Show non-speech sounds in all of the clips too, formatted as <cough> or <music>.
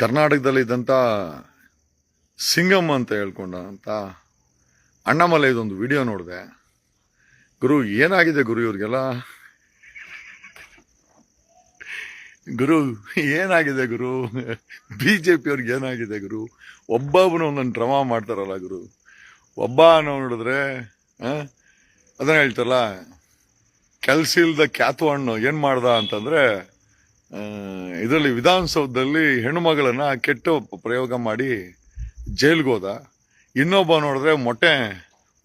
ಕರ್ನಾಟಕದಲ್ಲಿ ಇದ್ದಂಥ ಸಿಂಗಮ್ ಅಂತ ಹೇಳ್ಕೊಂಡ ಅಂತ ಅಣ್ಣಾಮಲೈ ಇದೊಂದು ವಿಡಿಯೋ ನೋಡಿದೆ. ಗುರು, ಏನಾಗಿದೆ ಗುರು ಇವ್ರಿಗೆಲ್ಲ? ಗುರು, ಏನಾಗಿದೆ ಗುರು? ಬಿ ಜೆ ಪಿಯವ್ರಿಗೆ ಏನಾಗಿದೆ ಗುರು? ಒಬ್ಬೊಬ್ಬನು ಒಂದೊಂದು ಡ್ರಾಮಾ ಮಾಡ್ತಾರಲ್ಲ ಗುರು. ಒಬ್ಬ ಅನ್ನೋ ನೋಡಿದ್ರೆ ಅದನ್ನ ಹೇಳ್ತಾರಲ್ಲ ಕೆಲ್ಸ ಇಲ್ದ ಕ್ಯಾತು ಹಣ್ಣು ಏನು ಮಾಡ್ದ ಅಂತಂದ್ರೆ ಇದರಲ್ಲಿ ವಿಧಾನಸೌಧದಲ್ಲಿ ಹೆಣ್ಣು ಮಗಳನ್ನ ಕೆಟ್ಟು ಪ್ರಯೋಗ ಮಾಡಿ ಜೈಲ್ಗೆ ಇನ್ನೊಬ್ಬ ನೋಡಿದ್ರೆ ಮೊಟ್ಟೆ,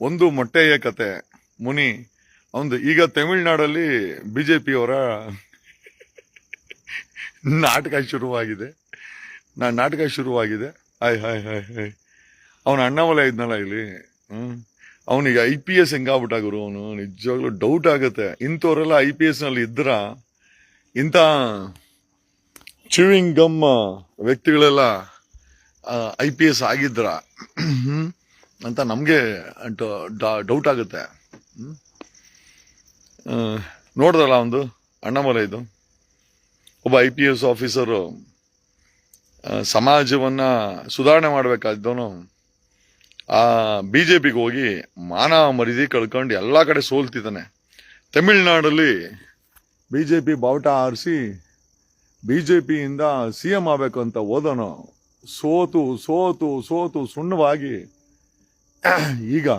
ಒಂದು ಮೊಟ್ಟೆಯ ಕತೆ. ಮುನಿ ಅವನು ಈಗ ತಮಿಳ್ನಾಡಲ್ಲಿ ಬಿ ಜೆ ಪಿಯವರ ನಾಟಕ ಶುರುವಾಗಿದೆ. ನಾ, ನಾಟಕ ಶುರುವಾಗಿದೆ. Hi hi hi hi. ಅವನ ಅಣ್ಣಾಮಲೆ ಇದ್ನಲ್ಲ ಇಲ್ಲಿ. ಹ್ಞೂ ಅವನಿಗೆ ಐ ಪಿ ಎಸ್ ಹೆಂಗಾಗ್ಬಿಟ್ಟ ಗುರು ಅವನು? ನಿಜವಾಗ್ಲೂ ಡೌಟ್ ಆಗುತ್ತೆ. ಇಂಥವರೆಲ್ಲ ಐ ಪಿ ಎಸ್ನಲ್ಲಿ ಇದ್ರ? ಇಂಥ ಚೂವಿಂಗ್ ಗಮ್ ವ್ಯಕ್ತಿಗಳೆಲ್ಲ ಐ ಪಿ ಎಸ್ ಆಗಿದ್ರ ಅಂತ ನಮಗೆ ಡೌಟ್ ಆಗುತ್ತೆ. ನೋಡಿದ್ರಲ್ಲ ಒಂದು ಅಣ್ಣಮಲ ಇದು. ಒಬ್ಬ ಐ ಪಿ ಎಸ್ ಆಫೀಸರು ಸಮಾಜವನ್ನು ಸುಧಾರಣೆ ಮಾಡಬೇಕಾದವನು ಆ ಬಿ ಜೆ ಪಿಗೆ ಹೋಗಿ ಮಾನ ಮರಿದಿ ಕಳ್ಕೊಂಡು ಎಲ್ಲ ಕಡೆ ಸೋಲ್ತಿದ್ದಾನೆ. ತಮಿಳ್ನಾಡಲ್ಲಿ ಬಿ ಜೆ ಪಿ ಬಾವುಟ ಆರಿಸಿ ಬಿ ಜೆ ಪಿಯಿಂದ ಸಿ ಎಂ ಆಗಬೇಕು ಅಂತ ಓದೋನು ಸೋತು ಸೋತು ಸೋತು ಸುಣ್ಣವಾಗಿ <clears throat> ಈಗ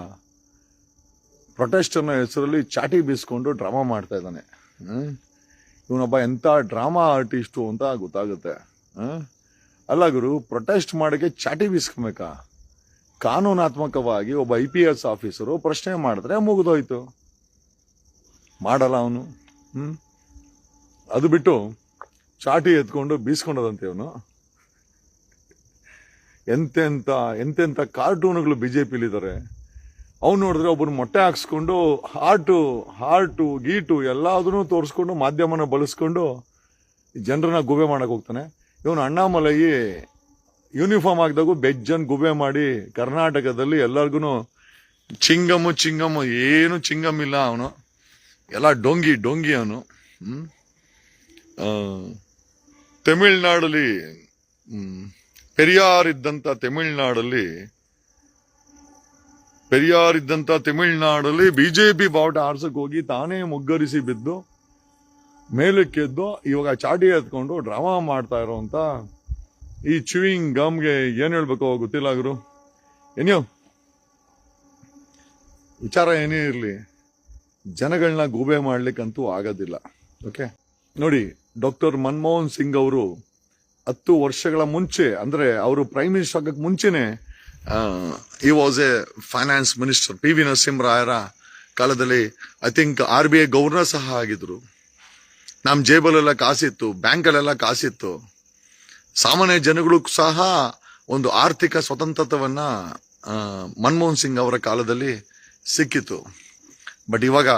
ಪ್ರೊಟೆಸ್ಟ್ ಅನ್ನೋ ಹೆಸರಲ್ಲಿ ಚಾಟಿ ಬೀಸ್ಕೊಂಡು ಡ್ರಾಮಾ ಮಾಡ್ತಾ ಇದ್ದಾನೆ? ಇವನೊಬ್ಬ ಎಂಥ ಡ್ರಾಮಾ ಆರ್ಟಿಸ್ಟು ಅಂತ ಗೊತ್ತಾಗುತ್ತೆ? ಅಲ್ಲ ಗುರು, ಪ್ರೊಟೆಸ್ಟ್ ಮಾಡೋಕ್ಕೆ ಚಾಟಿ ಬೀಸ್ಕೊಬೇಕಾ? ಕಾನೂನಾತ್ಮಕವಾಗಿ ಒಬ್ಬ ಐ ಪಿ ಎಸ್ ಆಫೀಸರು ಪ್ರಶ್ನೆ ಮಾಡಿದ್ರೆ ಮುಗಿದೋಯ್ತು. ಮಾಡಲ್ಲ ಅವನು. ಹ್ಮ್? ಅದು ಬಿಟ್ಟು ಚಾಟಿ ಎತ್ಕೊಂಡು ಬೀಸ್ಕೊಂಡದಂತೆ ಅವನು ಎಂತೆಂತ ಎಂತೆಂತ ಕಾರ್ಟೂನ್ಗಳು ಬಿಜೆಪಿಲಿದ್ದಾರೆ ಅವ್ನು ನೋಡಿದ್ರೆ ಒಬ್ಬರು ಮೊಟ್ಟೆ ಹಾಕ್ಸ್ಕೊಂಡು ಹಾರ್ಟು ಹಾರ್ಟು ಗೀಟು ಎಲ್ಲದನ್ನೂ ತೋರಿಸ್ಕೊಂಡು ಮಾಧ್ಯಮನ ಬಳಸ್ಕೊಂಡು ಜನರನ್ನ ಗುಬೆ ಮಾಡಕ್ಕೆ ಹೋಗ್ತಾನೆ. ಇವನು ಅಣ್ಣಾಮಲೈ ಯೂನಿಫಾರ್ಮ್ ಹಾಕಿದಾಗ ಬೆಜ್ಜನ್ ಗುಬೆ ಮಾಡಿ ಕರ್ನಾಟಕದಲ್ಲಿ ಎಲ್ಲರಿಗೂ ಚಿಂಗಮ್ಮು ಚಿಂಗಮ್ಮು ಏನು ಚಿಂಗಮ್ಮಿಲ್ಲ ಅವನು. ಎಲ್ಲ ಡೊಂಗಿ ಡೊಂಗಿ ಅವನು. ಆ, ತಮಿಳ್ನಾಡಲ್ಲಿ ಪೆರಿಯಾರ್ ಇದ್ದಂತ ತಮಿಳ್ನಾಡಲ್ಲಿ ಪೆರಿಯಾರ್ ಇದ್ದಂತ ತಮಿಳ್ನಾಡಲ್ಲಿ ಬಿಜೆಪಿ ಬಾವುಟ ಆರ್ಸಕ್ ಹೋಗಿ ತಾನೇ ಮುಗ್ಗರಿಸಿ ಬಿದ್ದು ಮೇಲಕ್ಕೆದ್ದು ಇವಾಗ ಚಾಟಿ ಎತ್ಕೊಂಡು ಡ್ರಾಮಾ ಮಾಡ್ತಾ ಇರೋಂತ ಈ ಚೂಯಿಂಗ್ ಗಮ್ಗೆ ಏನು ಹೇಳ್ಬೇಕು ಗೊತ್ತಿಲ್ಲ ಗುರು. ಏನ್ಯೋ ವಿಚಾರ ಏನೇ ಇರಲಿ ಜನಗಳನ್ನ ಗೂಬೆ ಮಾಡ್ಲಿಕ್ಕಂತೂ ಆಗೋದಿಲ್ಲ. ಓಕೆ ನೋಡಿ ಡಾಕ್ಟರ್ ಮನಮೋಹನ್ ಸಿಂಗ್ ಅವರು ಹತ್ತು ವರ್ಷಗಳ ಮುಂಚೆ, ಅಂದ್ರೆ ಅವರು ಪ್ರೈಮ್ ಮಿನಿಸ್ಟರ್ ಆಗಕ್ಕೆ ಮುಂಚೆನೆ ಈ was a finance minister P V ನರಸಿಂಹರಾಯರ ಕಾಲದಲ್ಲಿ I think R B I governor ಸಹ ಆಗಿದ್ರು. ನಮ್ಮ ಜೇಬಲೆಲ್ಲ ಕಾಸಿತ್ತು, ಬ್ಯಾಂಕಲ್ಲೆಲ್ಲ ಕಾಸಿತ್ತು. ಸಾಮಾನ್ಯ ಜನಗಳು ಸಹ ಒಂದು ಆರ್ಥಿಕ ಸ್ವತಂತ್ರತವನ್ನ ಮನಮೋಹನ್ ಸಿಂಗ್ ಅವರ ಕಾಲದಲ್ಲಿ ಸಿಕ್ಕಿತ್ತು. ಬಟ್ ಇವಾಗ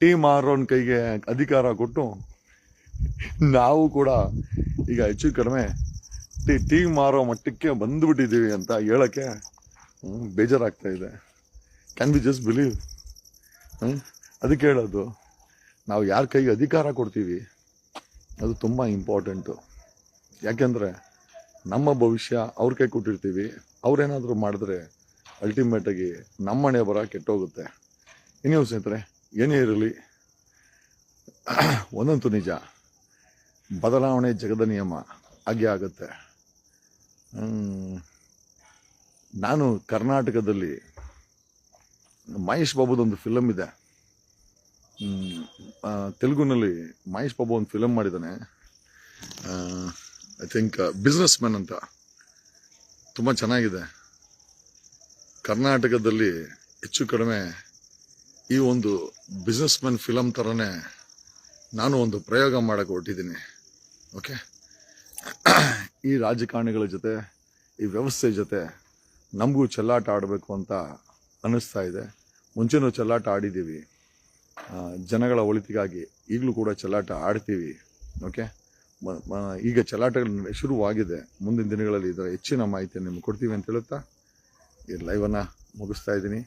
ಟಿ ಮಾರೋನ್ ಕೈಗೆ ಅಧಿಕಾರ ಕೊಟ್ಟು ನಾವು ಕೂಡ ಈಗ ಹೆಚ್ಚು ಕಡಿಮೆ ಟೀ ಟೀ ಮಾರೋ ಮಟ್ಟಕ್ಕೆ ಬಂದ್ಬಿಟ್ಟಿದ್ದೀವಿ ಅಂತ ಹೇಳಕ್ಕೆ ಬೇಜಾರಾಗ್ತಾ ಇದೆ. ಕ್ಯಾನ್ ಬಿ ಜಸ್ಟ್ ಬಿಲೀವ್ ಅದಕ್ಕೆ ಹೇಳೋದು, ನಾವು ಯಾರ ಕೈಗೆ ಅಧಿಕಾರ ಕೊಡ್ತೀವಿ, ಅದು ತುಂಬ ಇಂಪಾರ್ಟೆಂಟು ಯಾಕೆಂದರೆ ನಮ್ಮ ಭವಿಷ್ಯ ಅವ್ರ ಕೈ ಕೊಟ್ಟಿರ್ತೀವಿ, ಅವ್ರೇನಾದರೂ ಮಾಡಿದ್ರೆ ಅಲ್ಟಿಮೇಟಾಗಿ ನಮ್ಮನೆ ಬರ ಕೆಟ್ಟೋಗುತ್ತೆ. ಇನ್ನೇನು ಸ್ನೇಹಿತರೆ, ಏನೇ ಇರಲಿ, ಒಂದಂತೂ ನಿಜ. ಬದಲಾವಣೆ ಜಗದ ನಿಯಮ ಹಾಗೆ ಆಗುತ್ತೆ. ನಾನು ಕರ್ನಾಟಕದಲ್ಲಿ ಮಹೇಶ್ ಬಾಬುದೊಂದು ಫಿಲಮ್ ಇದೆ. ತೆಲುಗುನಲ್ಲಿ ಮಹೇಶ್ ಬಾಬು ಒಂದು ಫಿಲಮ್ ಮಾಡಿದ್ದಾನೆ. ಐ ಥಿಂಕ್ ಬಿಸ್ನೆಸ್ ಮ್ಯಾನ್ ಅಂತ. ತುಂಬ ಚೆನ್ನಾಗಿದೆ. ಕರ್ನಾಟಕದಲ್ಲಿ ಹೆಚ್ಚು ಕಡಿಮೆ ಈ ಒಂದು ಬಿಸ್ನೆಸ್ ಮ್ಯಾನ್ ಫಿಲಮ್ ಥರನೇ ನಾನು ಒಂದು ಪ್ರಯೋಗ ಮಾಡೋಕ್ಕೆ ಹೊರಟಿದ್ದೀನಿ. ಓಕೆ ಈ ರಾಜಕಾರಣಿಗಳ ಜೊತೆ, ಈ ವ್ಯವಸ್ಥೆ ಜೊತೆ ನಮಗೂ ಚೆಲ್ಲಾಟ ಆಡಬೇಕು ಅಂತ ಅನ್ನಿಸ್ತಾ ಇದೆ. ಮುಂಚೆನೂ ಚೆಲ್ಲಾಟ ಆಡಿದ್ದೀವಿ. ಜನಗಳ ಒಳಿತಿಗಾಗಿ ಈಗಲೂ ಕೂಡ ಚೆಲ್ಲಾಟ ಆಡ್ತೀವಿ. ಓಕೆ ಈಗ ಚೆಲ್ಲಾಟಗಳು ಶುರುವಾಗಿದೆ. ಮುಂದಿನ ದಿನಗಳಲ್ಲಿ ಇದರ ಹೆಚ್ಚಿನ ಮಾಹಿತಿ ನಿಮ್ಗೆ ಕೊಡ್ತೀವಿ ಅಂತ ಹೇಳುತ್ತಾ, ಈ ಲೈವನ್ನು ಮುಗಿಸ್ತಾ ಇದ್ದೀನಿ.